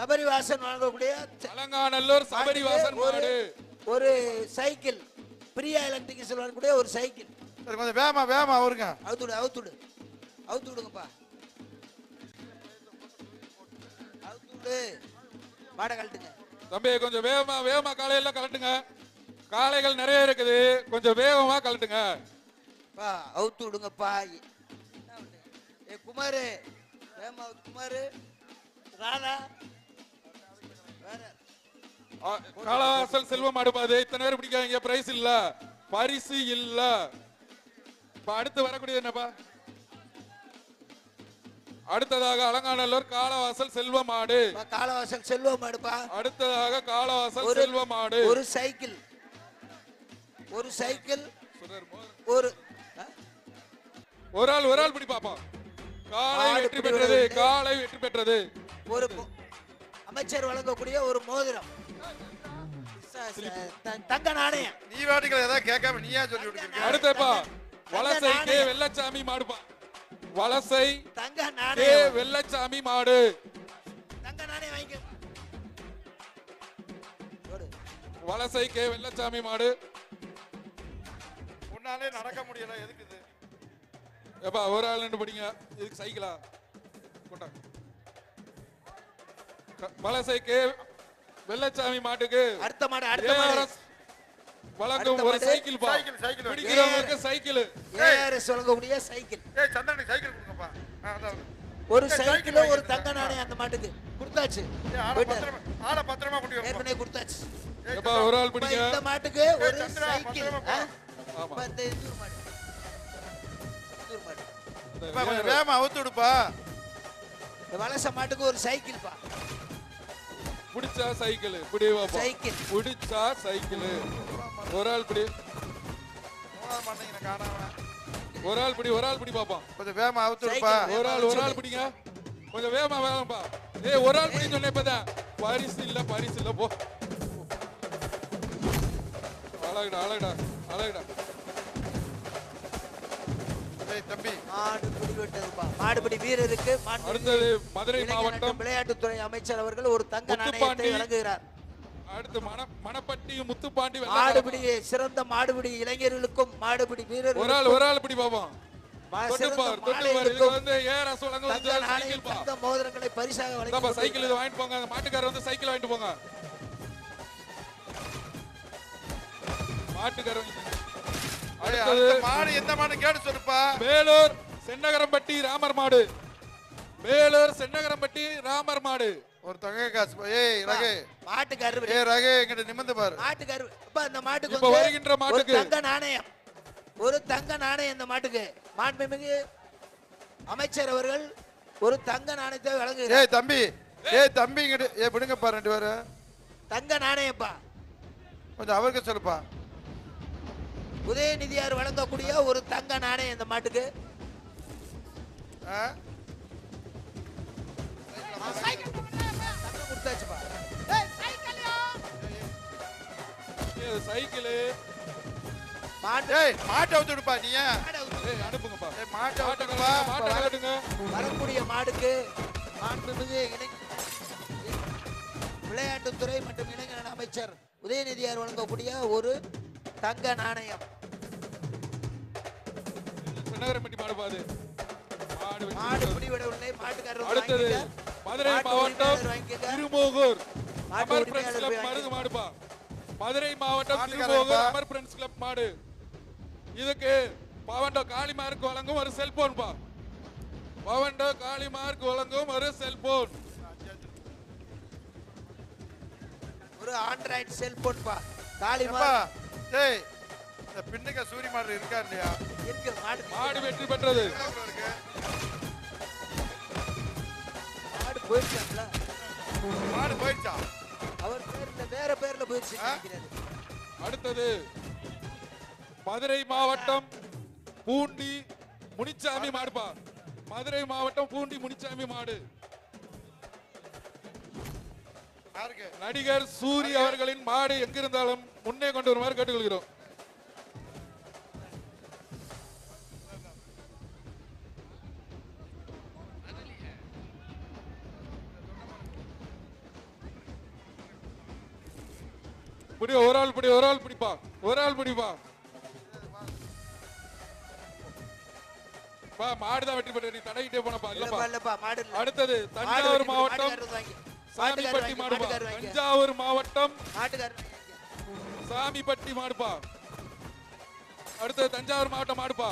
சபரிவாசன் வழங்கக்கூடிய அலங்காநல்லூர் சபரிவாசன் மாடு. ஒரு சைக்கிள் பிரியா எலக்ட்ரிக்கல் சொல்லக்கூடிய ஒரு சைக்கிள். சரி கொஞ்சம் வேகமா வேகமா வருங்க. அவுத்துடு அவுத்துடு அவுத்து விடுங்கப்பா. அவுத்துடு மாடை கழட்டுங்க. தம்பி கொஞ்சம் வேகமா வேகமா காலையில கலட்டுங்க காளைகள் நிறைய இருக்குது. கொஞ்சம் வேகமா கலட்டுங்க பா அவுத்து விடுங்கப்பா? ஏ குமாரு. வேமா குமாரு. ராதா. ஆ, காளவாசல் செல்வம் அடுப்பாது. இத்தனை பேர் பிடிக்காதீங்க. பிரைஸ் இல்ல. பரிசு இல்ல. இப்ப அடுத்து வரக்கூடியது என்னப்பா? அடுத்ததாக அலங்காநல்லூர் காளவாசல் செல்வ மாடு பா, காலவாசல் செல்வம் அடுப்பா அடுத்ததாக காளவாசல் ஒரு- செல்வ மாடு ஒரு சைக்கிள். ஒரு சைக்கிள். ஒரு? ஒரு ஆள் ஒரு ஆள் பிடி பாப்போம். காளை மாடு வெற்றி பெற்றது. காளை வெற்றி பெற்றது. ஒரு அமைச்சர் வழங்கக்கூடிய ஒரு மோதிரம். தங்க நாணயம். நீ வாட்டிகளை ஏதாவது கேட்காம நீயா சொல்லி விட்டுருக்க அடுத்தப்பா வலசை கே. வெள்ளச்சாமி மாடுப்பா. வலசை தங்க கே நாணயம். வெள்ளச்சாமி மாடு. தங்க நாணயம் போடு. வலசை கே வெள்ளச்சாமி மாடு. உன்னாலே நடக்க முடியல எதுக்கு இது? ஏப்பா ஒரு ஆள் நின்று படிங்க. இதுக்கு சைக்கிளா? கொண்டா க- வலசை கே வெள்ளச்சாமி மாட்டுக்கு. அடுத்த மாடு அடுத்த மாடு. வழங்கும் ஒரு. சைக்கிள் பா. Cycle, cycle. பிடிக்கிறவங்களுக்கு சைக்கிள். ஏஆர்எஸ் வழங்கக்கூடிய சைக்கிள். ஏய் சந்திரனுக்கு சைக்கிள் கொடுங்கப்பா. ஒரு சைக்கிள் ஒரு தங்க. நாணயம் அந்த மாட்டுக்கு. கொடுத்தாச்சு. ஆளை. பத்திரமா ஆளை பத்திரமா கொண்டு வரணும் ஏற்கனவே கொடுத்தாச்சு. ஏப்பா ஒரு ஆள் பிடிங்க. இந்த மாட்டுக்கு ஒரு சைக்கிள்? ஆமா. இந்த இந்தூர் மாடு. இந்தூர் மாடு. கொஞ்சம் வேகமா அவுத்து விடுப்பா. இந்த வலச மாட்டுக்கு ஒரு சைக்கிள் பா பிடிச்சா சைக்கிள். பிடி பாப்பா சைக்கிள். பிடிச்சா சைக்கிள். ஒரு ஆள் பிடி ஒரு ஆள் பிடி ஒரு ஆள் பிடி பாப்போம். கொஞ்சம் வேகமா அவுத்து விடுப்பா. சைக்கிள். ஒரு ஆள் ஒரு ஆள் பிடிங்க கொஞ்சம் வேகமா வேகம்பா ஏய் ஒரு ஆள் பிடின்னு சொன்னேன் இப்பதான். பரிசு இல்ல பரிசு இல்ல போ. அழகுடா அழகுடா அழகுடா. ஏய் தம்பி. மாடு பிடிவிட்டதுப்பா மாடுபிடி வீரருக்கு அடுத்தது மதுரை மாவட்டம் விளையாட்டுத்துறை அமைச்சர் அவர்கள் ஒரு தங்க. நாணயத்தை வழங்குகிறார். அடுத்து மண மணப்பட்டி முத்துப்பாண்டி மாடுபிடி சிறந்த மாடுபிடி இளைஞர்களுக்கும் மாடுபிடி ஒரு ஆள் ஒரு ஆள் பிடி பாப்போம். மோதிரங்களை பரிசாக சைக்கிள் இது வாங்கிட்டு போங்க. மாட்டுக்காரர் வந்து சைக்கிள் வாங்கிட்டு போங்க. மாட்டுக்காரர் மாடு எந்த மாடு கேட்டு சொல்லுப்பா. வேலூர் சென்னகரம்பட்டி ராமர் மாடு. வேலூர் சென்னகரம்பட்டி ராமர் மாடு. ஒரு தங்க காசு. ஏய் ரகு. மாட்டுக்காரர் ஏய் ரகு எங்கிட்ட நிமிந்து பாரு. மாட்டுக்காரர். அப்ப அந்த மாட்டுக்கு இப்ப வருகின்ற மாட்டுக்கு. தங்க நாணயம். ஒரு தங்க நாணயம் இந்த மாட்டுக்கு. மாண்புமிகு அமைச்சர் அவர்கள் ஒரு தங்க நாணயத்தை வழங்குகிறார். ஏய் தம்பி. ஏய் தம்பி இங்கிட்டு ஏய் விடுங்கப்பா ரெண்டு பேரும். தங்க நாணயப்பா. கொஞ்சம் அவருக்கு சொல்லுப்பா. உதயநிதியார் வழங்கக்கூடிய ஒரு தங்க நாணயம் இந்த மாட்டுக்கு. சைக்கிள். மாட்டு மாட்டை அவுத்து விடுப்பா நீ அனுப்புங்கப்பா. மாட்டை அவுத்து மாட்டை கட்டுங்க வரக்கூடிய மாடுக்கு மாண்புமிகு இளைஞ விளையாட்டுத்துறை மற்றும் இளைஞர் அமைச்சர் உதயநிதியார் வழங்கக்கூடிய ஒரு தங்க நாணயம். சென்னகரம்பட்டி மாடு பாது. மாடு வெற்றி மாடு பெற்றது. பிடிவிடவில்லை மாட்டுக்காரர் வந்து அடுத்தது வாங்கிக்கங்க. மதுரை மாவட்டம். திருமோகூர். அமர் பிரெண்ட்ஸ் கிளப் மருது மாடுப்பா. மதுரை மாவட்டம் திருமோகூர். அமர் பிரெண்ட்ஸ் கிளப் மாடு. இதுக்கு பவண்டோ காளிமார்க் வழங்கும் ஒரு செல்போன் பா பவண்டோ காளிமார்க் வழங்கும் ஒரு செல்போன். ஒரு ஆண்ட்ராய்டு செல்போன் பா காளிமா ஏய் இந்த பின்னுக்க சூரி மாடு இருக்கா இல்லையா? இருக்கு மாடு மாடு வெற்றி பெற்றது. இருக்கு? மாடு போயிடுச்சாப்ல மாடு போயிடுச்சா அவர் பேர்ல வேற பேர்ல போயிடுச்சு. அடுத்தது மதுரை மாவட்டம் பூண்டி முனிச்சாமி மாடுப்பா. மதுரை மாவட்டம் பூண்டி முனிச்சாமி மாடு. யாருக்கு? நடிகர் சூரி அவர்களின் மாடு எங்கிருந்தாலும் முன்னே கொண்டு வருமாறு கேட்டுக்கொள்கிறோம். பிடி ஒரு ஆள் பிடி ஒரு ஆள் பிடிப்பா ஒரு ஆள் பிடிப்பா. பா மாடுதான் தான் வெற்றி பெற்ற நீ தடையிட்டே போனப்பா இல்லப்பா. அடுத்தது தஞ்சாவூர் மாவட்டம் சாமிப்பட்டி மாடு தஞ்சாவூர் மாவட்டம். மாட்டுக்காரர் சாமிப்பட்டி மாடுப்பா. அடுத்தது தஞ்சாவூர் மாவட்டம் மாடுப்பா.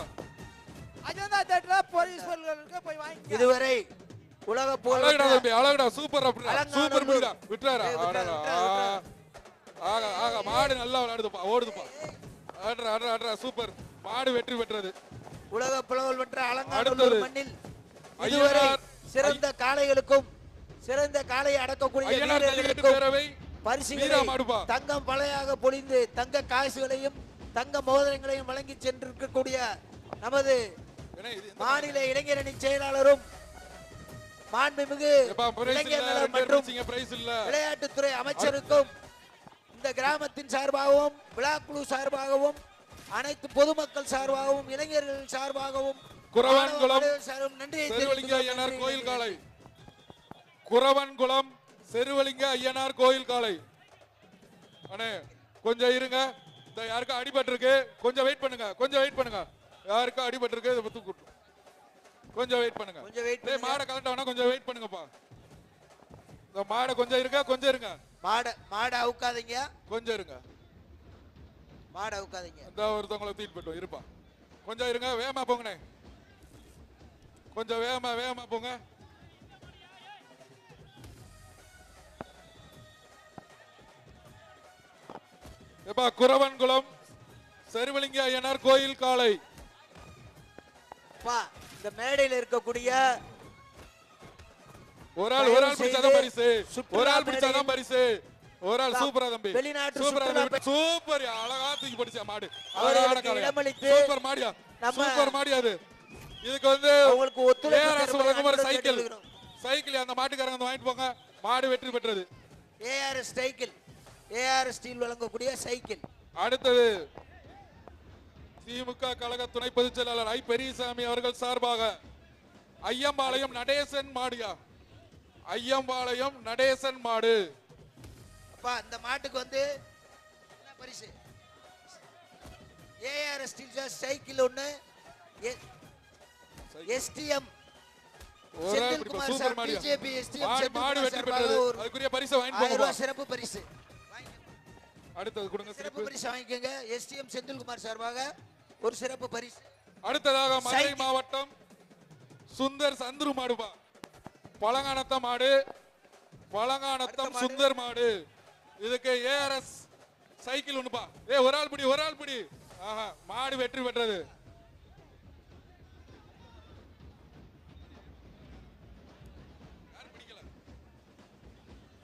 அஜந்தா தேட்டர்ல போலீஸ் பொருட்களுக்கு போய் வாங்கி இதுவரை உலக புகழ் அழகுடா பெற்ற தம்பி அழகுடா சூப்பர் அப்படிடா அலங்காநல்லூர். சூப்பர் பிடிடா விட்டுறாரா? ஏய், விட்டுறாரு, ஆடாடா. விட்டுறாரு, ஆகா ஆகா மாடு நல்லா விளையாடுதுப்பா. ஓடுதுப்பா. ஆடுறா ஆடுறா ஆடுறா. சூப்பர் மாடு வெற்றி பெற்றது. உலக புலவல் பெற்ற. அலங்காநல்லூர் மண்ணில் இதுவரை. சிறந்த காளைகளுக்கும் சிறந்த காளையை அடக்கக்கூடிய வீரர்களுக்கும் பரிசுகளை தங்கம் பழையாக பொழிந்து தங்க காசுகளையும் தங்க மோதிரங்களையும் வழங்கி சென்றிருக்கக்கூடிய நமது மாநில இளைஞரணி செயலாளரும் மாண்புமிகு இளைஞர் மற்றும். விளையாட்டுத்துறை அமைச்சருக்கும் இந்த கிராமத்தின் சார்பாகவும் விழாக்குழு சார்பாகவும் அனைத்து பொதுமக்கள் சார்பாகவும் இளைஞர்கள் சார்பாகவும் ஐயனார் கொள்கிறேன். கோயில் காளை குறவன்குளம் செருவலிங்க ஐயனார் கோயில் காளை அண்ணே கொஞ்சம் இருங்க. இந்த யாருக்கும் அடிபட்டு இருக்கு கொஞ்சம் வெயிட் பண்ணுங்க. கொஞ்சம் வெயிட் பண்ணுங்க. யாருக்கும் அடிபட்டு இருக்கு இதை பத்தி கூட்டு கொஞ்சம் வெயிட் பண்ணுங்க. கொஞ்சம் wait டேய். மாடை கலட்ட வேணா கொஞ்சம் வெயிட் பண்ணுங்கப்பா. இந்த மாடை கொஞ்சம் இருங்க கொஞ்சம் இருங்க. மாடை மாடை அவுக்காதீங்க. கொஞ்சம் இருங்க. மாடை அவுக்காதீங்க. இந்த ஒருத்தவங்களை தூக்கிட்டு போயிட்டோம் இருப்பா. கொஞ்சம் இருங்க வேகமா போங்கண்ணே. கொஞ்சம் வேகமா வேகமா போங்க. எப்பா குறவன்குளம் செருவலிங்க ஐயனார் கோயில் பா இந்த மேடையில் இருக்கக்கூடிய ஒரு ஆள் ஒரு ஆள் பிடிச்சாதான் பரிசு. ஒரு ஆள் பிடிச்சாதான் பரிசு. ஒரு ஆள் சூப்பரா தம்பி. வெளிநாட்டு சூப்பரா. சூப்பர் அழகா தூக்கி படிச்சா மாடு. அழகான சூப்பர் மாடியா சூப்பர் மாடி அது. இதுக்கு வந்து ஒத்துழைப்பு வழங்கும் ஒரு அன்புடன் சைக்கிள். சைக்கிள் அந்த மாட்டுக்காரங்க வந்து வாங்கிட்டு போங்க. மாடு வெற்றி பெற்றது. ARS cycle. ஏஆர்எஸ் ஸ்டீல் வழங்கக்கூடிய சைக்கிள். அடுத்தது திமுக கழக துணை பொதுச் செயலாளர் ஐ. பெரியசாமி அவர்கள் சார்பாக ஐயம்பாளையம் நடேசன் மாடியா? ஐயம்பாளையம் நடேசன் மாடு. அப்பா இந்த மாட்டுக்கு வந்து பரிசு? ஏஆர்எஸ் ஸ்டீல் சைக்கிள் ஒன்று STM Senthilkumar sir BJP STM Senthilkumar பெற்றது. ஒரு சிறப்பு பரிசு. அடுத்தது கொடுங்க சிறப்பு பரிசு வாங்கிக்கோங்க. எஸ்டிஎம் செந்தில்குமார் சார்பாக ஒரு சிறப்பு பரிசு. அடுத்ததாக மதுரை. மாவட்டம் சுந்தர் சந்துரு மாடுபா. பழங்கானத்த மாடு. பழங்கானத்தம். சுந்தர் மாடு. இதுக்கு ஏஆர்எஸ் சைக்கிள் ஒண்ணுப்பா ஏ ஒரு ஆள் பிடி ஒரு ஆள் பிடி. ஆஹா மாடு வெற்றி பெற்றது.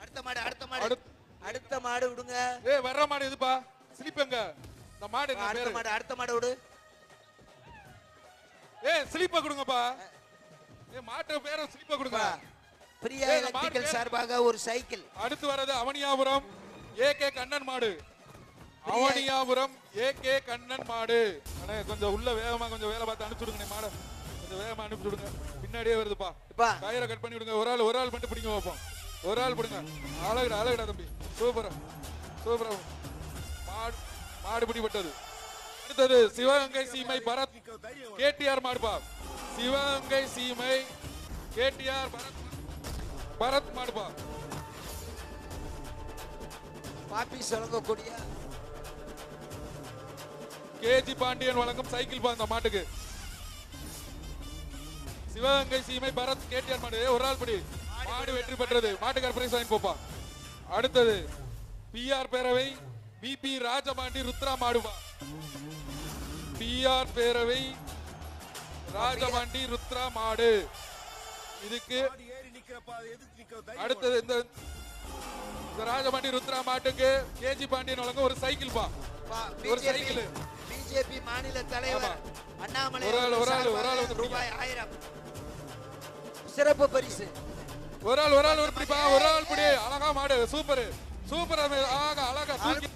அடுத்த மாடு அடுத்த மாடு. அடுத்த மாடு விடுங்க. ஏ வர்ற மாடு எதுப்பா? ஸ்லிப் எங்க? இந்த மாடு என்ன அடுத்த பேரு? மாடு அடுத்த மாடு விடு. ஏ ஸ்லிப்ப கொடுங்கப்பா. ஏ மாட்டு பேர ஸ்லிப்ப கொடுங்க. பிரியா ஏய், எலக்ட்ரிக்கல் சார்பாக ஒரு சைக்கிள். அடுத்து வர்றது அவனியாபுரம் ஏ கே கண்ணன் மாடு. அவனியாபுரம் ஏ கே கண்ணன் மாடு. அண்ணே கொஞ்சம் உள்ள வேகமா கொஞ்சம் வேலை பார்த்து அனுப்பிச்சு விடுங்க மாட. கொஞ்சம் வேகமா அனுப்பிச்சு விடுங்க பின்னாடியே வருதுப்பா. இப்பா கயிறை கட் பண்ணி விடுங்க ஒரு ஆள் ஒரு ஆள் மட்டும் பிடிங்க பார்ப்போம். ஒரு ஆள் பிடிங்க. அழகுடா அழகுடா தம்பி. சூப்பரா. சூப்பரா. மாடு மாடு பிடிபட்டது. அடுத்தது சிவகங்கை சீமை பரத் கேடிஆர் மாடுப்பா சிவகங்கை சீமை கேடிஆர் பரத் பரத் மாடுப்பா பாப்பீஸ் வழங்கக்கூடிய கேஜி பாண்டியன் வழங்கும் சைக்கிள் பா அந்த மாட்டுக்கு. சிவகங்கை சீமை பரத் கேடிஆர் மாடு. ஒரு ஆள் படி. மாடு வெற்றி பெற்றது. மாட்டுக்கார பிரைஸ் வாங்கி போப்பா. அடுத்தது பிஆர் பேரவை பிபி ராஜபாண்டி ருத்ரா மாடுபா. பிஆர் பேரவை ராஜபாண்டி ருத்ரா மாடு. இதுக்கு அடுத்தது இந்த ராஜபாண்டி ருத்ரா மாட்டுக்கு கேஜி பாண்டியன் வழங்கும் ஒரு சைக்கிள் பா. ஒரு சைக்கிள். பிஜேபி மாநில தலைவர். அண்ணாமலை ஒரு ஆள், ஒரு ஆள், ரூபாய் ஆயிரம். சிறப்பு பரிசு. ஒரு ஆள் ஒரு ஆள் ஒரு பிடிப்பா ஒரு ஆள் பிடி. அழகா மாடு சூப்பர். சூப்பர் அழகா அழகா தூக்கி.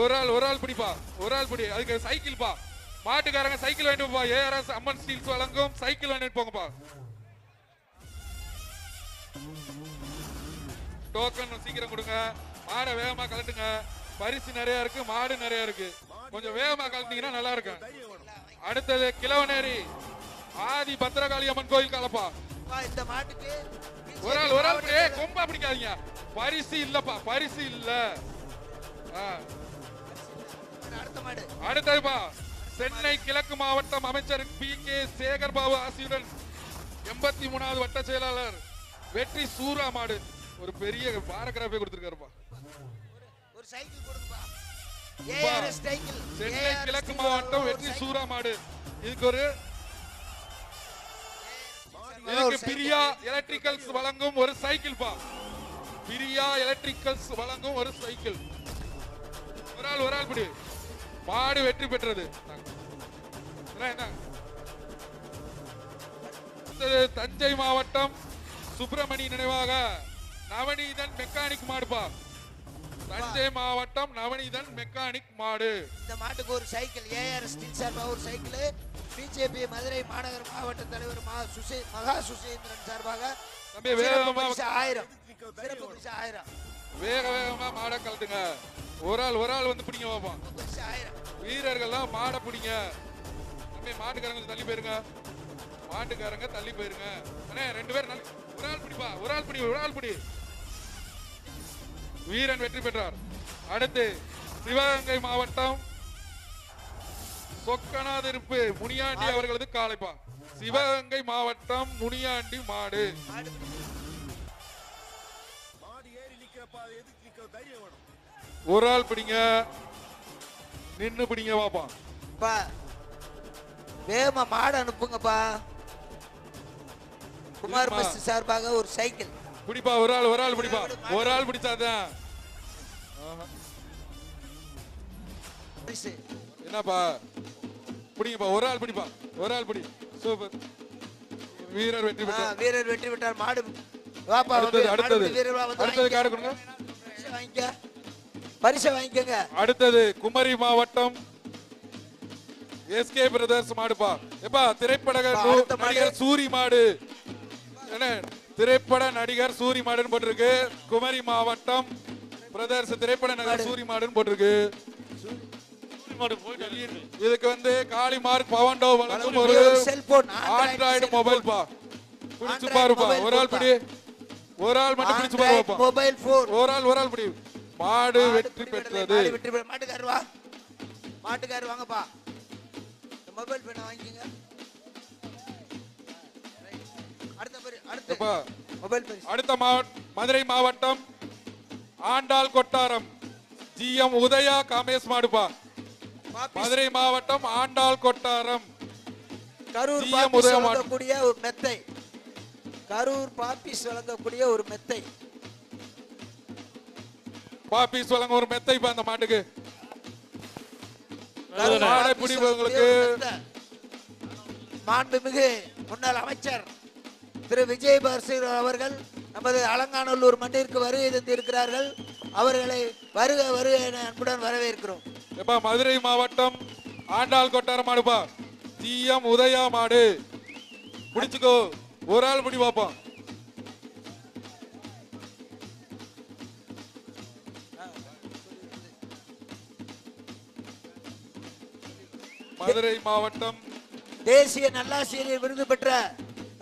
ஒரு ஆள் ஒரு ஆள் பிடிப்பா ஒரு ஆள் பிடி. அதுக்கு சைக்கிள் பா. மாட்டுக்காரங்க சைக்கிள் வாங்கிட்டு போ ஏஆர்எஸ் அம்மன் ஸ்டீல்ஸ் வழங்கும். சைக்கிள் வாங்கிட்டு போங்கப்பா டோக்கன் சீக்கிரம் கொடுங்க. மாடை வேகமா கலட்டுங்க பரிசு நிறைய இருக்கு மாடு நிறைய இருக்கு. கொஞ்சம் வேகமா கலந்தீங்கன்னா நல்லா இருக்கும். அடுத்தது கிழவனேரி. ஆதி பத்திரகாளி அம்மன் கோயில் கலப்பா. இந்த மாட்டுக்கு. ஒரு ஆள் ஒரு ஆள் ஏய், கொம்பா பிடிக்காதீங்க. பரிசு இல்லப்பா பரிசு இல்ல. ஆ, அடுத்த மாடு அடுத்ததுப்பா சென்னை கிழக்கு மாவட்டம் அமைச்சர் பி. கே. சேகர் பாபு ஆசியுடன் எண்பத்தி மூணாவது வட்ட செயலாளர் வெற்றி சூரா மாடு. ஒரு பெரிய பாரகிராஃபே கொடுத்திருக்காருப்பா. ஒரு சைக்கிள் சைக்கிள். சென்னை கிழக்கு மாவட்டம் வெற்றி. சூரா மாடு. இதுக்கு ஒரு இதுக்கு. பிரியா எலக்ட்ரிக்கல்ஸ் வழங்கும் ஒரு சைக்கிள் பா பிரியா எலக்ட்ரிக்கல்ஸ் வழங்கும் ஒரு சைக்கிள் ஒரு ஆள் ஒரு ஆள் பிடி மாடு வெற்றி பெற்றது. என்ன, தஞ்சை மாவட்டம் சுப்பிரமணி நினைவாக நவநீதன் மெக்கானிக் மாடுப்பா தஞ்சை மாவட்டம் நவநீதன் மெக்கானிக் மாடு. இந்த மாட்டுக்கு ஒரு சைக்கிள் ஏஆர்எஸ் ஸ்டீல் சார்பாக ஒரு சைக்கிள். பிஜேபி மதுரை மாநகர மாவட்ட தலைவர் மா சுசே மகா சுசேந்திரன் சார்பாக தம்பி வேகமா ஆயிரம். சிறப்பு ஆயிரம். வேக வேகமா மாடை கழட்டுங்க. ஒரு ஆள் ஒரு ஆள் வந்து பிடிங்க ஆயிரம். வீரர்கள்லாம் மாடை பிடிங்க. தம்பி மாட்டுக்காரங்க தள்ளி போயிருங்க. மாட்டுக்காரங்க தள்ளி போயிருங்க. அண்ணே ரெண்டு நல்ல- ஒரு ஆள் பிடிப்பா ஒரு ஆள் பிடி ஒரு ஆள் பிடி. வீரன் வெற்றி பெற்றார். அடுத்து சிவகங்கை மாவட்டம் சொக்கநாதிருப்பு முனியாண்டி அவர்களது காளைப்பா. சிவகங்கை மாவட்டம் முனியாண்டி மாடு. மாடு ஒரு ஆள் பிடிங்க. நின்னு பிடிங்க பாப்பா வேகமா மாடு அனுப்புங்கப்பா. குமார் சார்பாக ஒரு சைக்கிள். பிடிப்பா ஒரு ஆள் ஒரு ஆள் பிடிப்பா. ஒரு ஆள் பிடிச்சாதான் என்னப்பா? பிடிங்கப்பா ஒரு ஆள் பிடிப்பா. ஒரு ஆள் பிடி. சூப்பர். வீரர் வெற்றி பெற்றார். வீரர் வெற்றி பெற்றார். மாடு வாப்பா அடுத்தது அடுத்தது. அடுத்தது. கார்டு கொடுங்க. வாங்கிக்க. பரிசை வாங்கிக்கோங்க. அடுத்தது குமரி மாவட்டம். எஸ்கே பிரதர்ஸ் மாடுப்பா. எப்பா திரைப்பட. நடிகர் சூரி மாடு. என்ன? திரைப்பட நடிகர் சூரி மாடுன்னு போட்டிருக்கு. குமரி மாவட்டம் பிரதர்ஸ் திரைப்பட நடிகர் சூரி மாடுன்னு போட்டிருக்கு. இதுக்கு வந்து காளிமார்க் பவன்டோ வழங்கும் ஒரு ஆண்ட்ராய்டு மொபைல் பா. பிடிச்சு பாருப்பா. ஒரு ஆள் பிடி. ஒரு ஆள் மட்டும் பிடிச்சு பாருப்பா. மொபைல் போன் ஒரு ஆள் ஒரு ஆள் பிடி. மாடு வெற்றி பெற்றது. வெற்றி பெற்ற மாட்டுக்காரர் வா. மாட்டுக்காரர் வாங்கப்பா. மொபைல் போனை வாங்கிக்கோங்க. அடுத்த மதுரை மாவட்டம் ஆண்டாள் கொட்டாரம். ஜிஎம் உதயா காமேஷ் மாடுப்பா மதுரை மாவட்டம் ஆண்டாள் கொட்டாரம். கரூர். வழங்கக்கூடிய ஒரு மெத்தை. கரூர் பாப்பிஸ் வழங்கக்கூடிய ஒரு மெத்தை. பாப்பீஸ் வழங்க ஒரு மெத்தைப்பா அந்த மாட்டுக்கு. மாடை பாப்பிஸ் பிடி வழங்கக்கூடிய உங்களுக்கு. ஒரு மெத்தை. மாண்புமிகு முன்னாள் அமைச்சர் திரு விஜய் பாரசீர் அவர்கள் நமது அலங்காநல்லூர் மண்ணிற்கு வருகை தந்திருக்கிறார்கள். அவர்களை வருக வருக என அன்புடன் வரவேற்கிறோம். எப்பா மதுரை மாவட்டம் ஆண்டாள் கொட்டாரம் மாடுப்பா ஜிஎம் உதயா மாடு. பிடிச்சுக்கோ ஒரு ஆள் பிடி பாப்போம் மதுரை மாவட்டம் தேசிய நல்லாசிரியர் விருது பெற்ற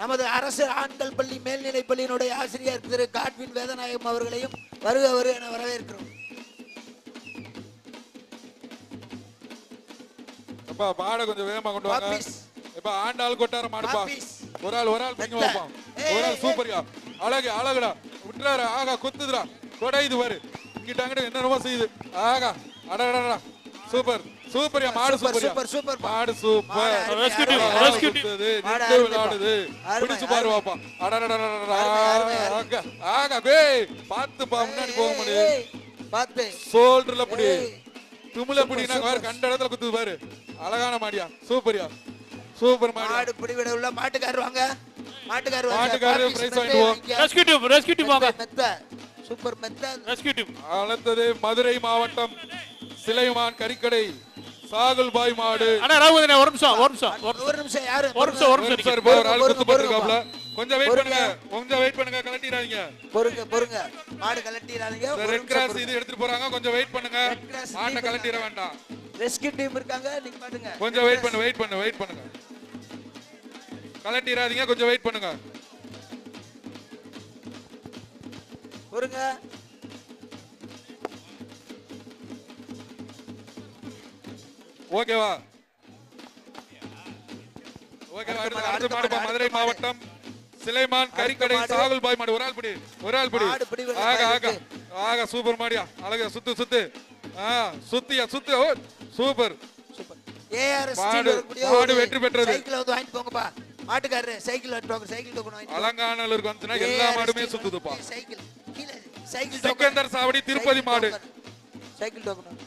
நமது அரசு ஆண்கள் பள்ளி மேல்நிலைப் பள்ளியினுடைய ஆசிரியர் திரு காட்வின் வேதநாயகம் அவர்களையும் வருக வருக என வரவேற்கிறோம். எப்பா மாடை கொஞ்சம் வேகமா கொண்டு வாங்க. எப்பா ஆண்டாள் கொட்டாரம் பாப்பீஸ். ஒரு ஆள் ஒரு ஆள் மெத்த. வைப்பான் ஒரு ஆள் சூப்பர்யா. அழகு அழகுடா. விட்டுறாரு ஆகா குத்துதுடா. கொடையுது பாரு. இங்கிட்ட அங்கிட்ட என்னென்னமோ செய்யுது. ஆகா அடடடா சூப்பர். சூப்பர்யா மாடு சூப்பர், சூப்பர், சூப்பர். மாடு சூப்பர். மாடு team. சுத்துது, மாடு நின்று அருமைப்பா. விளையாடுது பிடிச்சு பாரு அருமை, அருமை. ஆகா ஆகா பேய் பாத்துப்பா முன்னாடி போக முடியும் ஏய், பார்த்து சோல்டர்ல புடி. துமுல புடி நாங்க வேற கண்ட இடத்துல குத்துது பாரு. அழகான மாடியா. சூப்பர்யா. சூப்பர் மாடியா. மாடு பிடிவிட உள்ள மாட்டுக்காரர் வாங்க. மாட்டுக்காரர் வாங்க. மாட்டுக்காரர் பாப்பீஸ் prize மெத்தை வாங்கிட்டு போ. வாங்கிக்க. ரெஸ்கியூ டீம் ரெஸ்கியூ டீம் வாங்க. மெத்தை, சூப்பர் மெத்தை. ரெஸ்கியூ டீம் அடுத்தது மதுரை மாவட்டம் சிலைமான் கறிக்கடை. சாகுல் பாய் மாடு. அண்ணா ராகுதனே ஒரு நிமிஷம் ஒரு நிமிஷம் ஒரு நிமிஷம் யாரு? ஒரு நிமிஷம் ஒரு நிமிஷம். இருப்பா, ஒரு ஆள் குத்து போட்டுருக்காப்ல கொஞ்சம் வெயிட். பண்ணுங்க கொஞ்சம் வெயிட் பண்ணுங்க கலட்டிடாதீங்க. பொறுங்க பொறுங்க. மாடு கலட்டிடாதீங்க ரெட் கிராஸ் இது எடுத்துட்டு போறாங்க கொஞ்சம் வெயிட் பண்ணுங்க. மாட்டை கலட்டிட வேண்டாம். ரெஸ்கியூ டீம் இருக்காங்க நீங்க பாருங்க கொஞ்சம் வெயிட் பண்ணு வெயிட் பண்ணு வெயிட் பண்ணுங்க. கலட்டிடாதீங்க கொஞ்சம் வெயிட் பண்ணுங்க. பொறுங்க. ஓகேவா? ஓகேவா அடுத்த மாடு மதுரை மாவட்டம் சிலைமான் கறிக்கடை மாடு. சாகுல் பாய் மாடு. ஒரு ஆள் பிடி ஒரு ஆள் பிடி. ஆக ஆக. ஆக சூப்பர் மாடியா. அழகா சுத்து சுத்து. சுத்தியா சுத்து. ஓ சூப்பர். மாடு- வெற்றி பெற்றது. சைக்கிள் வந்து வாங்கிட்டு போங்கப்பா. மாட்டுக்காரரு சைக்கிள் போங்க சைக்கிள் டோக்கன். அலங்காநல்லூருக்கு வந்துச்சுன்னா எல்லா மாடுமே சுத்துதுப்பா. சைக்கிள் சைக்கிள் சிக்கந்தர் சாவடி திருப்பதி மாடு. சைக்கிள் டோக்கன்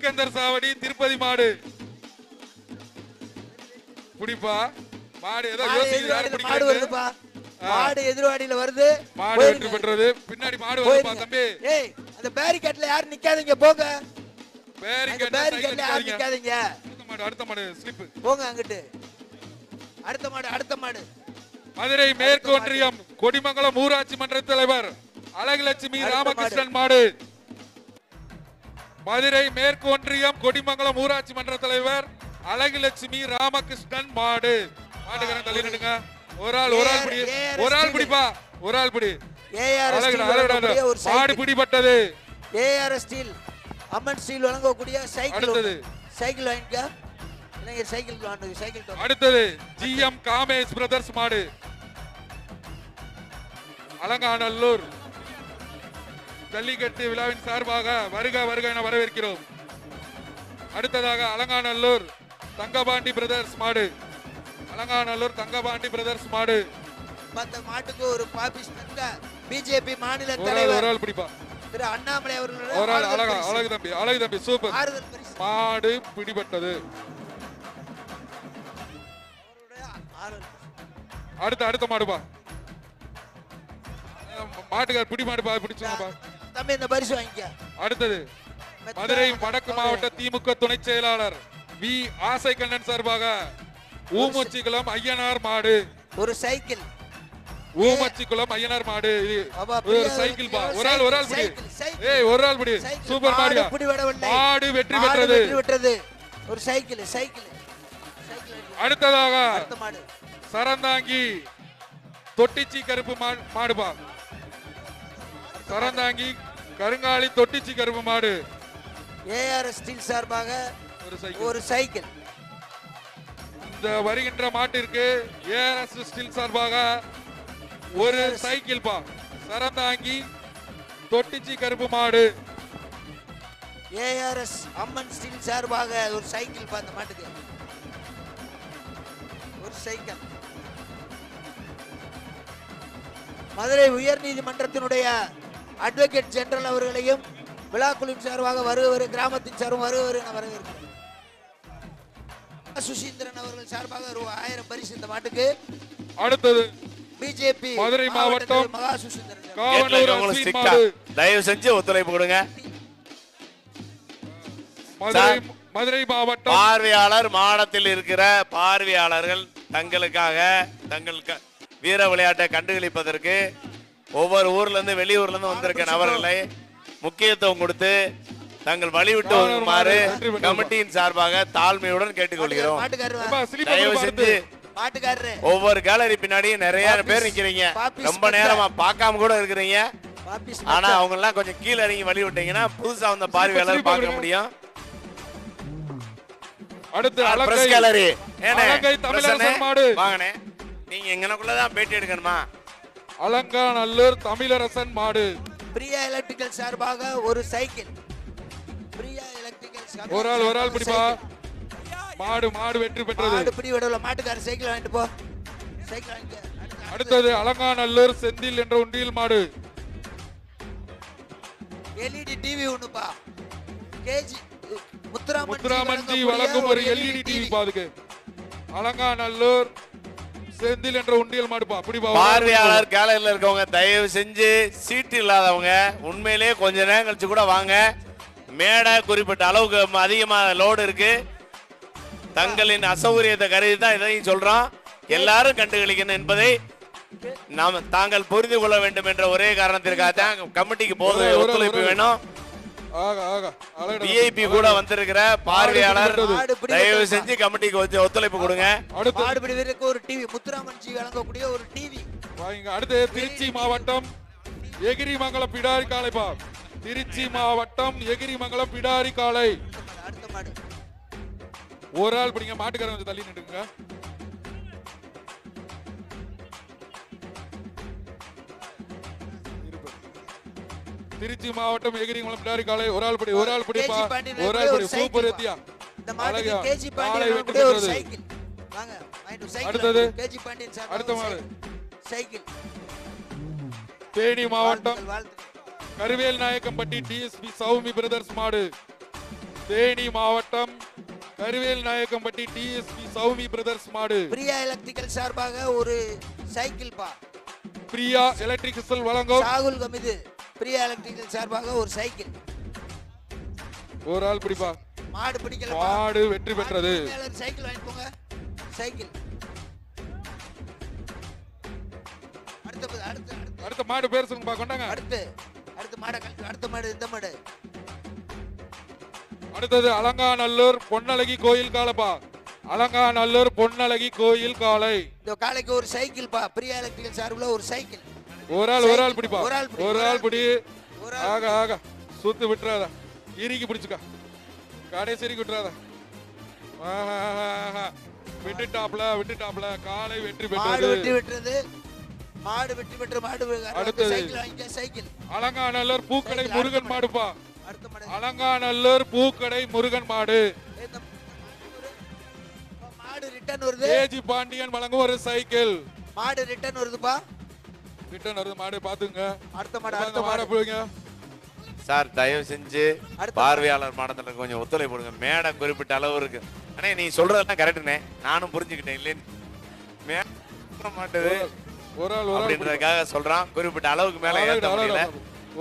சிக்கந்தர் சாவடி திருப்பதி மாடு. புடிப்பா? மாடு ஏதோ மாடு எதிர்வாடியில மாடு பிடிக்கிறது வருதுப்பா மாடு எதிர்வாடியில வருது. மாடு. வெற்றி பெற்றது. பின்னாடி மாடு வருதுப்பா. தம்பி. ஏய் அந்த பேரிகேட்ல யாரும் நிக்காதீங்க போங்க. அந்த பேரிகேட் பேரிகேட்ல யாரும் நிக்காதீங்க. அடுத்த மாடு அடுத்த மாடு ஸ்லிப் போங்க அங்கிட்டு. அடுத்த மாடு அடுத்த மாடு. மதுரை மேற்கு ஒன்றியம் கொடிமங்கலம் ஊராட்சி மன்ற தலைவர் அழகுலட்சுமி ராமகிருஷ்ணன் மாடு. மதுரை மேற்கு ஒன்றியம் கொடிமங்கலம் ஊராட்சி மன்ற தலைவர் அழகுலட்சுமி ராமகிருஷ்ணன் மாடு. மாட்டுக்காரன் தள்ளி நின்னுங்க ஒரு ஆள் ஒரு ஆள் பிடி. ஒரு ஆள். பிடிப்பா? ஒரு ஆள் பிடி. மாடு பிடிபட்டது ஏஆர்எஸ் ஸ்டீல் அம்மன் ஸ்டீல் வழங்கக்கூடிய சைக்கிள் அடுத்தது. சைக்கிள் வாங்கிக்க. சைக்கிள் வாங்க சைக்கிள். அடுத்தது ஜிஎம் காமேஷ் பிரதர்ஸ் மாடு. அலங்காநல்லூர். ஜல்லிக்கட்டு விழாவின் சார்பாக வருக வருக என வரவேற்கிறோம். அடுத்ததாக அலங்காநல்லூர் தங்கபாண்டி பிரதர்ஸ் மாடு. அலங்காநல்லூர் தங்கபாண்டி பிரதர்ஸ் மாடு. மத்த மாட்டுக்கு ஒரு பாபிஸ் பிஜேபி மாநில ஆள் ஒரு தலைவர் ஆள் பிடிப்பா. திரு அண்ணாமலை அவர்களோட அழகா. அழகு தம்பி அழகு தம்பி சூப்பர். மாடு பிடிபட்டது. அடுத்த அடுத்த மாடுப்பா மாட்டுக்கார் பிடி மாடுப்பா பிடிச்சுங்கப்பா தம்பி இந்த பரிசு வாங்கிக்க. அடுத்தது மதுரை வடக்கு மாவட்ட திமுக துணை செயலாளர் வி ஆசை கண்ணன் சார்பாக ஊமச்சிக்குளம் ஐயனார் மாடு. ஒரு சைக்கிள். ஊமச்சிக்குளம் ஐயனார் மாடு. ஒரு சைக்கிள் பா ஒரு ஆள் ஒரு ஆள் பிடி. ஏய் ஒரு ஆள் பிடி. சூப்பர் மாடு. மாடு வெற்றி பெற்றது. வெற்றி பெற்றது. ஒரு சைக்கிள் சைக்கிள். அடுத்ததாக சரந்தாங்கி தொட்டிச்சி கருப்பு மாடுபா சரந்தாங்கி கருங்காலி தொட்டிச்சி கருப்பு மாடு. ஏஆர்எஸ் ஸ்டீல் சார்பாக ஒரு சைக்கிள். ஒரு சைக்கிள். இந்த வருகின்ற மாட்டிற்கு ஏஆர்எஸ் ஸ்டீல் சார்பாக ஒரு சைக்கிள் பா சரந்தாங்கி தொட்டிச்சி கருப்பு மாடு. ஏஆர்எஸ் அம்மன் ஸ்டீல் சார்பாக ஒரு சைக்கிள் பார்த்த மாட்டுக்கு. ஒரு சைக்கிள். மதுரை உயர் நீதிமன்றத்தினுடைய அட்வொகேட் ஜெனரல் அவர்களையும் விழாக்குழுவின் சார்பாக வருவர் கிராமத்தின் சார்பாக வருவர் என வரவேற்கிறேன். சுசீந்திரன் அவர்கள் சார்பாக ஒரு ஆயிரம் பரிசு இந்த மாட்டுக்கு. அடுத்தது பிஜேபி மதுரை மாவட்டம் மகா சுசீந்திரன் தயவு செஞ்சு ஒத்துழைப்பு கொடுங்க. மதுரை மதுரை மாவட்டம் பார்வையாளர் மாடத்தில் இருக்கிற பார்வையாளர்கள் தங்களுக்காக தங்களுக்கு வீர விளையாட்டை கண்டுகளிப்பதற்கு ஒவ்வொரு ஊர்ல இருந்து வெளியூர்ல இருந்து வந்திருக்க நபர்களை முக்கியத்துவம் கொடுத்து தங்கள் வழிவிட்டு வருமாறு. கமிட்டியின் சார்பாக தாழ்மையுடன் கேட்டுக்கொள்கிறோம் தயவு. செஞ்சு ஒவ்வொரு கேலரி பின்னாடியும் நிறைய. பேர் நிக்கிறீங்க ரொம்ப. நேரமா பார்க்காம கூட இருக்கிறீங்க ஆனா. அவங்க எல்லாம் கொஞ்சம் கீழே இறங்கி வழி விட்டீங்கன்னா புதுசா வந்த பார்வையாளர் பார்க்க. முடியும் அடுத்து பிரஸ் கேலரி ஏனே மாடு. வாங்கண்ணே நீங்க எங்கனக்குள்ளதான் பேட்டி எடுக்கணுமா அலங்காநல்லூர் தமிழரசன் மாடு. பிரியா எலக்ட்ரிக்கல் சார்பாக ஒரு சைக்கிள். பிரியா எலக்ட்ரிக்கல் ஒரு ஆள் ஒரு ஆள் பிடிப்பா? மாடு மாடு வெற்றி பெற்றது. மாடு பிடி விடல மாட்டுக்கார சைக்கிள் வாங்கிட்டு போ. சைக்கிள் வாங்கிக்க அடுத்தது அலங்காநல்லூர் செந்தில் என்ற உண்டியல் மாடு. எல்இடி டிவி ஒண்ணுப்பா கேஜி முத்துராமன் முத்துராமன்ஜி வழங்கும் ஒரு எல்இடி டிவி பாதுக்கு அலங்காநல்லூர் செந்தில் என்ற உண்டியல் மாடுப்பா அப்படிப்பா பார்வையாளர் கேலரியில இருக்கவங்க தயவு செஞ்சு சீட்டு இல்லாதவங்க உண்மையிலேயே கொஞ்ச நேரம் கழிச்சு கூட வாங்க. மேடை குறிப்பிட்ட அளவுக்கு அதிகமா லோடு இருக்கு. தங்களின் அசௌகரியத்தை கருதி தான் இதையும் சொல்றோம். எல்லாரும் கண்டுகளிக்கணும் என்பதை நாம் தாங்கள் புரிந்து கொள்ள வேண்டும் என்ற ஒரே காரணத்திற்காக தான் கமிட்டிக்கு போது ஒத்துழைப்பு வேணும். விஐபி கூட வந்திருக்கிற பார்வையாளர் மாடு பிடி தயவு. செஞ்சு கமிட்டிக்கு கொஞ்சம் ஒத்துழைப்பு கொடுங்க. அடுத்து. மாடுபிடி வீரருக்கு ஒரு டிவி முத்துராமன் ஜி வழங்கக்கூடிய ஒரு டிவி வாங்க அடுத்து திருச்சி மாவட்டம் எகிரிமங்கலம் பிடாரி காளைப்பா திருச்சி மாவட்டம் எகிரிமங்கலம் பிடாரி மாடு. ஒரு ஆள் பிடிங்க மாட்டுக்காரன் கொஞ்சம் தள்ளி நின்றுங்க திருச்சி மாவட்டம் எகிரிமங்கலம் பிடாரி காளை ஒரு ஆள் பிடி ஒரு ஆள் பாண்டியன் ஒரு ஆள் பிடி சூப்பர். எத்தியா இந்த மாட்டுக்கு. கேஜி பாண்டியன் ஒரு. சைக்கிள் வாங்க அடுத்தது. வாங்க. கேஜி பாண்டியன் சார் அடுத்த மாடு. சைக்கிள் தேனி மாவட்டம். கருவேல் நாயக்கம்பட்டி டிஎஸ்பி சௌமி பிரதர்ஸ் மாடு தேனி மாவட்டம் கருவேல் நாயக்கம்பட்டி டிஎஸ்பி சௌமி பிரதர்ஸ் மாடு பிரியா எலக்ட்ரிக்கல் சார்பாக ஒரு சைக்கிள் பா பிரியா எலக்ட்ரிக்கல் வழங்கும் சாகுல் கமிது பிரியா எலக்ட்ரிக்கல் சார்பாக ஒரு சைக்கிள். ஒரு ஆள் பிடிப்பா. மாடு பிடிக்கல மாடு வெற்றி பெற்றது. சைக்கிள் போங்க. சைக்கிள். அடுத்த அடுத்து அடுத்து. மாடு பேர் சொல்லுங்கப்பா கொண்டாங்க. அடுத்து அடுத்த மாடை அடுத்த மாடு இந்த மாடு. அடுத்தது அலங்காநல்லூர் பொன்னழகி கோயில் காலப்பா அலங்காநல்லூர் பொன்னழகி கோயில் காலை இந்த காலைக்கு ஒரு சைக்கிள் பா பிரியா எலக்ட்ரிக்கல் சார்பில் ஒரு சைக்கிள். ஒரு ஆள் ஒரு ஆள் பிடிப்பா. ஒரு ஆள் பிடி, ஆக ஆக. சுத்து விட்டுறாத. இறுக்கி பிடிச்சுக்கா. கடைசி இறுக்கி விட்டுறாத. விட்டுட்டாப்ல விட்டுட்டாப்ல. காலை வெற்றி மாடு பெற்றது வெற்றி பெற்றது. மாடு வெற்றி பெற்ற மாடு அடுத்தது. Cycle cycle. அலங்காநல்லூர் பூக்கடை முருகன் அடுத்த மாடுப்பா. அடுத்த மாடு. அலங்காநல்லூர் பூக்கடை முருகன் மாடு. மாடு ரிட்டர்ன் வருது. ஏஜி பாண்டியன் வழங்கும் ஒரு சைக்கிள். மாடு ரிட்டர்ன் வருதுப்பா. ரிட்டர்ன் வருது மாடு பாத்துங்க அடுத்த மாடு அடுத்த மாடை போடுங்க. சார் தயவு செஞ்சு பார்வையாளர் மாடத்துல கொஞ்சம் ஒத்துழைப்பு கொடுங்க. மேடை குறிப்பிட்ட அளவு இருக்கு. அண்ணே நீ சொல்றதெல்லாம் கரெக்டுண்ணே நானும் புரிஞ்சுக்கிட்டேன் இல்லைன்னு. மேட மாட்டுது. அப்படின்றதுக்காக சொல்றான். குறிப்பிட்ட அளவுக்கு மேல ஏத்த முடியல.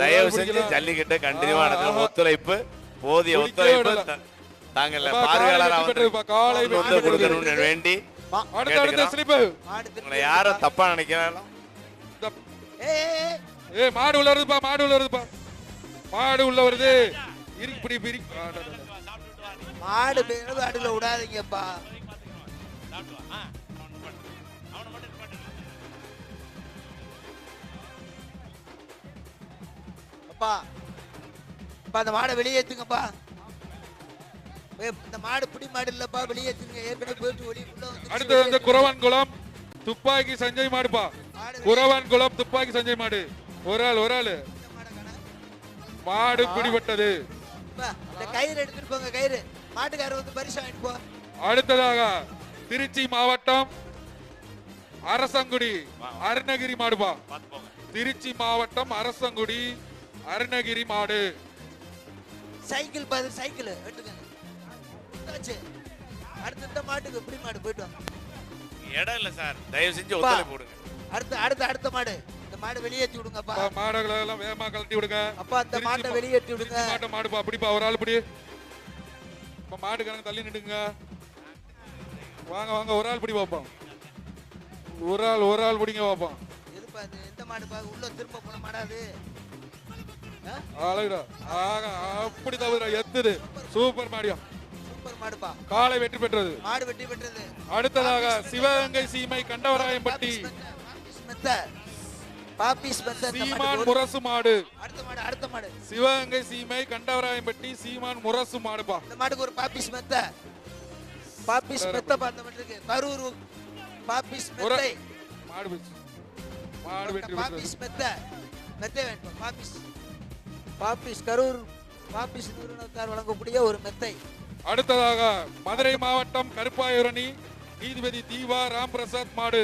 தயவு செஞ்சு. ஜல்லிக்கட்டு நடக்கிற ஆ. ஒத்துழைப்பு போதிய ஒத்துழைப்பு தாங்கள் பார்வையாளரா வந்து. கொடுக்கணும்னு வேண்டி யாரும் தப்பா நினைக்கிறாங்களோ ஏய், ஏய், ஏய். ஏய் மாடு உள்ள வருதுப்பா மாடு உள்ள வருதுப்பா மாடு உள்ள வருது இருக்கு பிடி டா. மாடு மாடுல விடாதீங்கப்பா அப்பா அப்பா அந்த மாடை வெளியேத்துங்கப்பா இந்த மாடு பிடி மாடு இல்லப்பா வெளியேத்துங்க ஏற்கனவே போயிட்டு வெளியே உள்ள வந்துருச்சு, அடுத்து வந்து. குறவன் குளம் துப்பாக்கி சஞ்சய் மாடுப்பா. மாடு குறவன் குளம் துப்பாக்கி சஞ்சய் மாடு. ஒரு ஆள் ஒரு ஆள். வெளியே மாடை பிடிபட்டது. கயிறு எடுத்துட்டு போங்க கயிறு. மாட்டுக்காரர் வந்து பரிசு வாங்கிட்டு போ. அடுத்ததாக திருச்சி மாவட்டம் அரசங்குடி அருணகிரி மாடுப்பா. திருச்சி மாவட்டம் அரசங்குடி அருணகிரி மாடு. சைக்கிள் பாரு சைக்கிள். அடுத்த இந்த மாட்டுக்கு இப்படி மாடு போயிட்டு வாங்க. இடம் இல்ல சார். தயவு செஞ்சு. ஒத்துழைப்பு கொடுங்க. அடுத்த அடுத்த அடுத்த மாடு. இந்த மாடு வெளியேற்றி விடுங்கப்பா. மாடுகளை எல்லாம் வேகமா கழட்டி விடுங்க. அப்பா இந்த திருச்சி மாட்டை வெளியேற்றி விடுங்க. மாட்டை மாடுப்பா அப்படிப்பா ஒரு ஆள் பிடி. இப்ப மாடு கணக்கு தள்ளி நிடுங்க வாங்க வாங்க ஒரு ஆள் பிடி பார்ப்போம் ஒரு ஆள் ஒரு ஆள் பிடிங்க பார்ப்போம் எதுப்பா இது? எந்த மாடுப்பா? உள்ள திரும்ப போன மாடாது? அழகுடா ஆக அப்படி தவிர எத்துது. சூப்பர் மாடியா. சூப்பர் மாடுப்பா. காலை வெற்றி பெற்றது. மாடு வெட்டி பெற்றது. அடுத்ததாக சிவகங்கை சீமை கண்டவராயம்பட்டி சீமான் முரசு மாடு. அடுத்த மாடு அடுத்த மாடு. சிவகங்கை சீமை கண்டவராயம்பட்டி சீமான் முரசு மாடுப்பா. இந்த மாட்டுக்கு ஒரு பாப்பிஸ் மெத்த பாப்பிஸ் மெத்த பார்த்த மாட்டு இருக்கு. கரூர் பாப்பிஸ் மெத்தை மாடு வெற்றி மாடு வெற்றி பாப்பிஸ் மெத்த மெத்தை வேண்டும் பாப்பிஸ் பாப்பிஸ் கரூர் பாப்பிஸ் நிறுவனத்தார் வழங்கக்கூடிய ஒரு மெத்தை. அடுத்ததாக மதுரை மாவட்டம் கருப்பாயூரணி நீதிபதி தீவா ராம் பிரசாத் மாடு.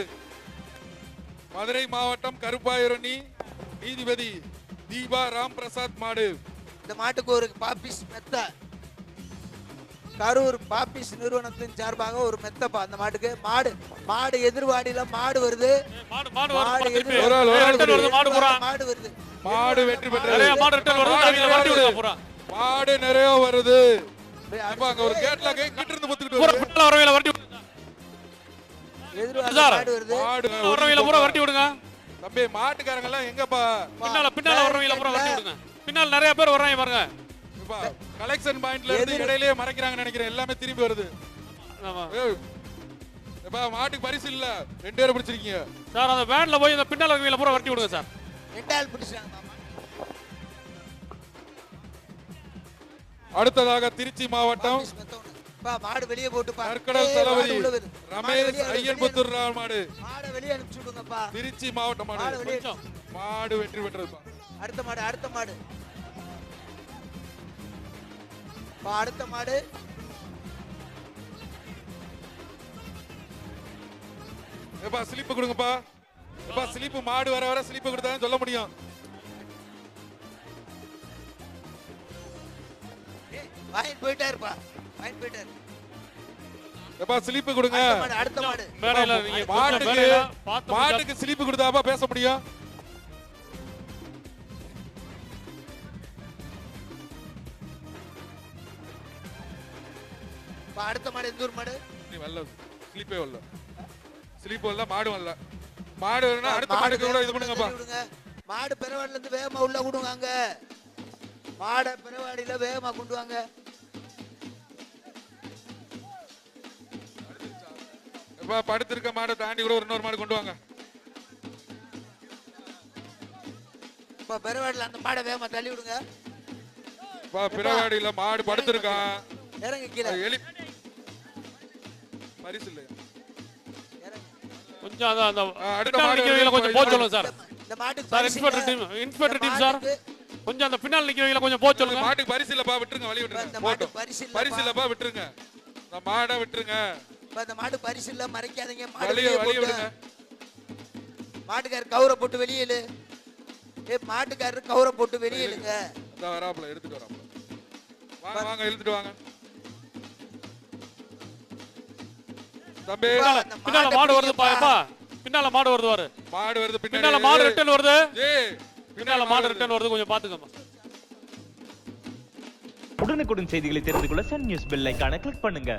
மதுரை மாவட்டம் கருப்பாயூரணி நீதிபதி தீபா ராம் பிரசாத் மாடு. இந்த மாட்டுக்கு ஒரு பாப்பிஸ் மெத்த. கரூர் பாப்பிஸ் நிறுவனத்தின் சார்பாக ஒரு மெத்தப்பா அந்த மாட்டுக்கு. மாடு மாடு எதிர்வாடியில மாடு வருது. மாடு வருது மாடு பூரா மாடு வருது. மாடு வெற்றி பெற்றது. நிறைய மாடு நிறைய வருது. அங்க ஒரு கேட்ல கிட்ட இருந்து பொத்துக்கிட்டு பின்னால வரவையில வரட்டி சார். வரவையில பூரா வரட்டி விடுங்க. தம்பி மாட்டுக்காரங்க எல்லாம் எங்கப்பா? பின்னால பின்னால வரவையில பூரா வரட்டி விடுங்க. பின்னால நிறைய பேர் வர்றாங்க பாருங்க. கலெக்ஷன் பாயிண்ட்ல இருந்து இடையிலேயே மறைக்கிறாங்கன்னு நினைக்கிறேன். எல்லாமே திரும்பி வருது. ஆமா. ஏய், எப்பா மாட்டுக்கு பரிசு இல்ல. ரெண்டு பேரும் பிடிச்சிருக்கீங்க. சார் அந்த வேன்ல போய் இந்த பின்னால இருக்கவங்கள பூரா வரட்டி விடுங்க சார். ரெண்டாள் பிடிச்சாங்க அடுத்ததாக திருச்சி மாவட்டம் மாடு வெளியே போட்டு பா. கற்கடல் ஏய், தளபதி ரமேஷ் ஐயன்புத்தூர் மாடு. மாடை வெளியே அனுப்பிச்சு விடுங்கப்பா. திருச்சி மாவட்ட மாடு. மாடு வெற்றி பெற்றதுப்பா அடுத்த மாடு அடுத்த மாடு. அடுத்த மாடு. எப்பா ஸ்லிப் கொடுங்கப்பா. எப்பா ஸ்லிப் மாடு வர வர ஸ்லிப் கொடுத்தா சொல்ல முடியும். வாங்கிட்டு போயிட்டா இருப்பா வாங்கிட்டு போயிட்டாரு எப்பா ஸ்லிப் கொடுங்க. அடுத்த மாடு மேடையில நீங்க மாட்டுக்கு மாட்டுக்கு ஸ்லிப் கொடுத்தாப்பா பேச முடியும்? பா அடுத்த மாடு எந்த ஊர் மாடு? நீ வரல. ஸ்லிப்பே வரல. ஸ்லிப் வரல மாடு வரல. மாடு பா, அடுத்த மாடு மாடுக்கு கூட இது பண்ணுங்கப்பா மாடு பெருவாடில இருந்து வேகமா உள்ள விடுங்க அங்க மாடை பெருவாடியில வேகமா கொண்டு வாங்க. படுத்திருக்க மாடை தாண்டி கூட ஒரு இன்னொரு மாடு கொண்டு வாங்க. இப்ப பெருவாடில அந்த மாடை வேகமா தள்ளி விடுங்க. பிறவாடியில மாடு படுத்திருக்கான் இறங்கு கீழே. எலி பரிசு இல்லையா. கொஞ்சம் அந்த அந்த ஆ, அடுத்த மாடு நிக்கிறவங்கள கொஞ்சம் வருது. போக சொல்லுங்க சார். இந்த மாட்டுக்கு சார் பரிசு இன்ஸ்பெக்டர் இல்ல. டீம் இன்ஸ்பெக்டர் இந்த டீம் சார். மாட்டுக்கு- கொஞ்சம் அந்த பின்னால நிக்கிறவங்கள கொஞ்சம் போக அந்த சொல்லுங்க. மாட்டுக்கு பரிசு இல்லப்பா விட்டுருங்க. வழி இந்த விட்டுருங்க போட்டோம். பரிசு இல்லப்பா விட்டுருங்க. இந்த மாடை விட்டுருங்க. இந்த மாடு பரிசு இல்ல மறைக்காதீங்க. மாடு மாட்டுக்காரர் கவுரை போட்டு வெளியேலு ஏ மாட்டுக்காரர் கவுரை போட்டு வெளியேலுங்க எடுத்துட்டு வாங்க வாங்க இழுத்துட்டு வாங்க. தம்பி பா, அந்த பின்னால மாடு வருது. பாப்பா பின்னால மாடு வருது பாரு. மாடு வருது பின்னால மாடு ரிட்டர்ன் வருது. பின்னால மாடு ரிட்டர்ன் வருது கொஞ்சம் பாத்துக்கம்மா. உடனுக்குடன் செய்திகளை தெரிந்து கொள்ள சன் நியூஸ் பெல் ஐகானை கிளிக் பண்ணுங்க.